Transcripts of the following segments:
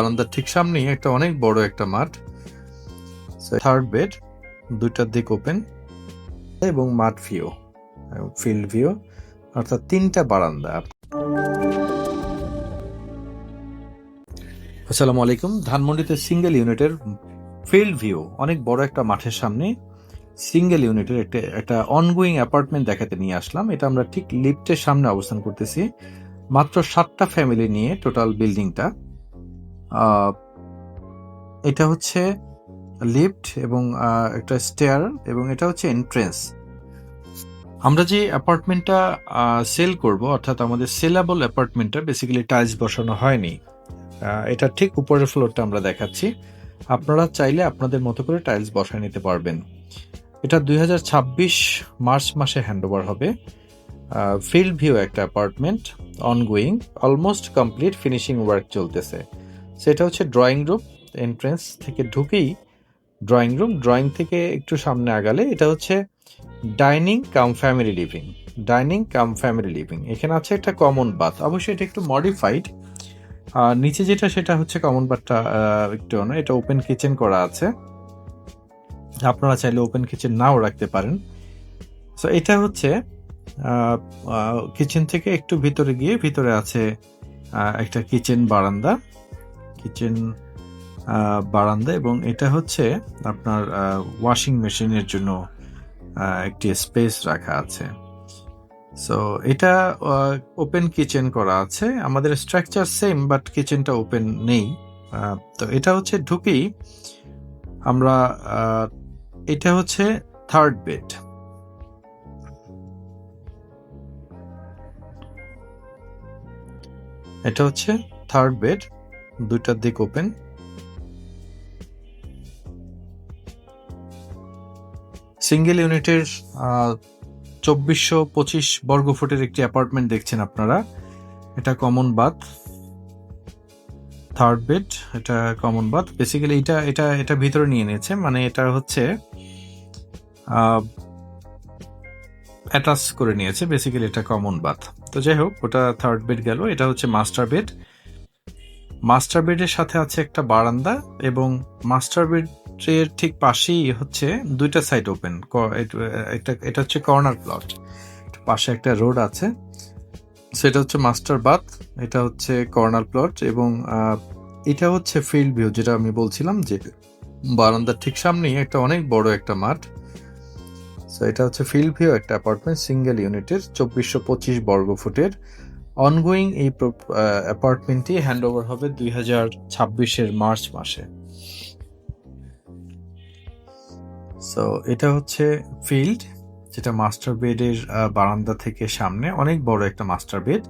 বারান্দার ঠিক সামনেই একটা অনেক বড় একটা মাঠ। থার্ড বেড দুইটার দিক ওপেন এবং মাঠ ভিউ ফিল্ড ভিউ অর্থাৎ তিনটা বারান্দা। আসসালামু আলাইকুম। ধানমন্ডিতে সিঙ্গেল ইউনিটের ফিল্ড ভিউ অনেক বড় একটা মাঠের সামনে সিঙ্গেল ইউনিটের একটা একটা অনগোয়িং অ্যাপার্টমেন্ট দেখাতে নিয়ে আসলাম। এটা আমরা ঠিক লিফটের সামনে অবস্থান করতেছি। মাত্র সাতটা ফ্যামিলি নিয়ে টোটাল বিল্ডিংটা এটা হচ্ছে লিফট এবং একটা স্টেয়ার এবং এটা হচ্ছে এন্ট্রেন্স। আমরা যে অ্যাপার্টমেন্টটা সেল করব, অর্থাৎ আমাদের সেলাবল অ্যাপার্টমেন্টটা বেসিক্যালি টাইলস বসানো হয়নি। এটা ঠিক উপরের ফ্লোরটা আমরা দেখাচ্ছি। আপনারা চাইলে আপনাদের মতো করে টাইলস বসায় নিতে পারবেন। এটা দুই হাজার ছাব্বিশ মার্চ মাসে হ্যান্ডওভার হবে। ফিল্ড ভিউ একটা apartment ongoing almost complete finishing work চলতেছে। সেটা হচ্ছে ড্রয়িং রুম এন্ট্রেন্স থেকে ঢুকেই ড্রয়িং রুম ড্রয়িং থেকে একটু সামনে আগালে এটা হচ্ছে dining cum family living dining cum family living এখানে আছে একটা কমন বাথ অবশ্যই এটা একটু মডিফাইড আর নিচে যেটা, সেটা হচ্ছে কমন বাথটা একটু না এটা ওপেন কিচেন করা আছে। আপনারা চাইলে ওপেন কিচেন নাও রাখতে পারেন। সো এটা হচ্ছে কিচেন থেকে একটু ভিতরে গিয়ে ভিতরে আছে একটা কিচেন বারান্দা। কিচেন বারান্দা এবং এটা হচ্ছে আপনার ওয়াশিং মেশিনের জন্য একটি স্পেস রাখা আছে। সো এটা ওপেন কিচেন করা আছে। আমাদের স্ট্রাকচার সেম বাট কিচেনটা ওপেন নেই। তো এটা হচ্ছে ঢুকেই আমরা এটা হচ্ছে থার্ড বেড এটা হচ্ছে থার্ড বেড দুইটার দিক ওপেন। সিঙ্গেল ইউনিটের চব্বিশশো পঁচিশ বর্গ ফুটের একটি অ্যাপার্টমেন্ট দেখছেন আপনারা। এটা কমন বাথ, থার্ড বেড, এটা কমন বাথ। বেসিক্যালি এটা এটা এটা ভিতরে নিয়ে নিয়েছে মানে এটা হচ্ছে অ্যাটাচ করে নিয়েছে, বেসিক্যালি এটা কমন বাথ। তো যাই হোক, ওটা থার্ড বেড গেল, এটা হচ্ছে মাস্টার বেড। মাস্টার বেডের সাথে আছে একটা বারান্দা এবং মাস্টার বেডের ঠিক পাশেই হচ্ছে দুইটা সাইড ওপেন এটা এটা হচ্ছে কর্নার প্লট। পাশে একটা রোড আছে, সেটা হচ্ছে মাস্টার বাথ, এটা হচ্ছে কর্নার প্লট এবং এটা হচ্ছে ফিল্ড ভিউ যেটা আমি বলছিলাম যে বারান্দার ঠিক সামনেই একটা অনেক বড় একটা মাঠ। সো এটা হচ্ছে ফিল্ড ভিউ একটা অ্যাপার্টমেন্ট, সিঙ্গেল ইউনিটের চব্বিশশো পঁচিশ বর্গ ফুটের। অনগোয়িং এই অ্যাপার্টমেন্টটি হ্যান্ড ওভার হবে দুই হাজার ছাব্বিশের মার্চ মাসে। সো এটা হচ্ছে ফিল্ড যেটা মাস্টার বেডের বারান্দা থেকে সামনে। অনেক বড় একটা master bed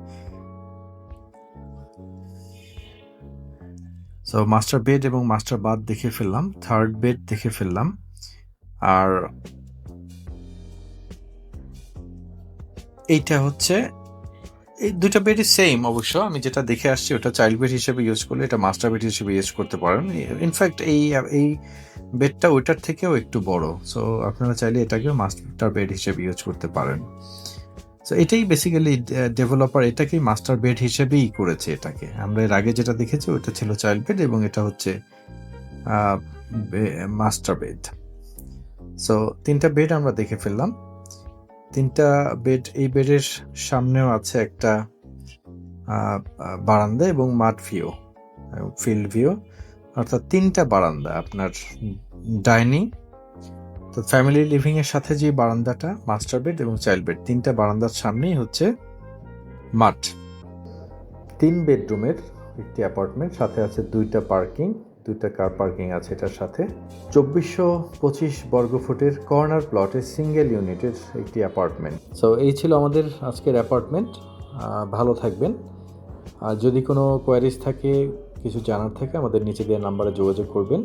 so master bed এবং মাস্টার বাথ দেখে ফেললাম থার্ড বেড দেখে ফেললাম। আর এইটা হচ্ছে এই দুইটা বেডই সেম অবশ্য। আমি যেটা দেখে আসছি, ওটা চাইল্ড বেড হিসেবে ইউজ করলে এটা মাস্টার বেড হিসেবে ইউজ করতে পারেন। ইনফ্যাক্ট এই এই বেডটা ওইটার থেকেও একটু বড়। সো আপনারা চাইলে এটাকেও মাস্টার বেড হিসেবে ইউজ করতে পারেন। সো এটাই বেসিক্যালি ডেভেলপার এটাকেই মাস্টার বেড হিসেবেই করেছে এটাকে। আমরা এর আগে যেটা দেখেছি, ওটা ছিল চাইল্ড বেড এবং এটা হচ্ছে মাস্টার বেড সো তিনটা বেড আমরা দেখে ফেললাম। তিনটা বেড এই বেডের সামনেও আছে একটা বারান্দা এবং মাঠ ভিউ ফিল্ড ভিউ অর্থাৎ তিনটা বারান্দা আপনার ডাইনিং তো ফ্যামিলি লিভিং এর সাথে যে বারান্দাটা মাস্টার বেড এবং চাইল্ড বেড তিনটা বারান্দার সামনেই হচ্ছে মাঠ। তিন বেডরুমের একটি অ্যাপার্টমেন্ট সাথে আছে দুইটা পার্কিং দুইটা কার পার্কিং আছে এটার সাথে। চব্বিশশো পঁচিশ বর্গ ফুটের কর্নার প্লটের সিঙ্গেল ইউনিটের একটি অ্যাপার্টমেন্ট সো এই ছিল আমাদের আজকের অ্যাপার্টমেন্ট ভালো থাকবেন। আর যদি কোনো কোয়ারিজ থাকে, কিছু জানার থাকে, আমাদের নিচে দেওয়া নাম্বারে যোগাযোগ করবেন।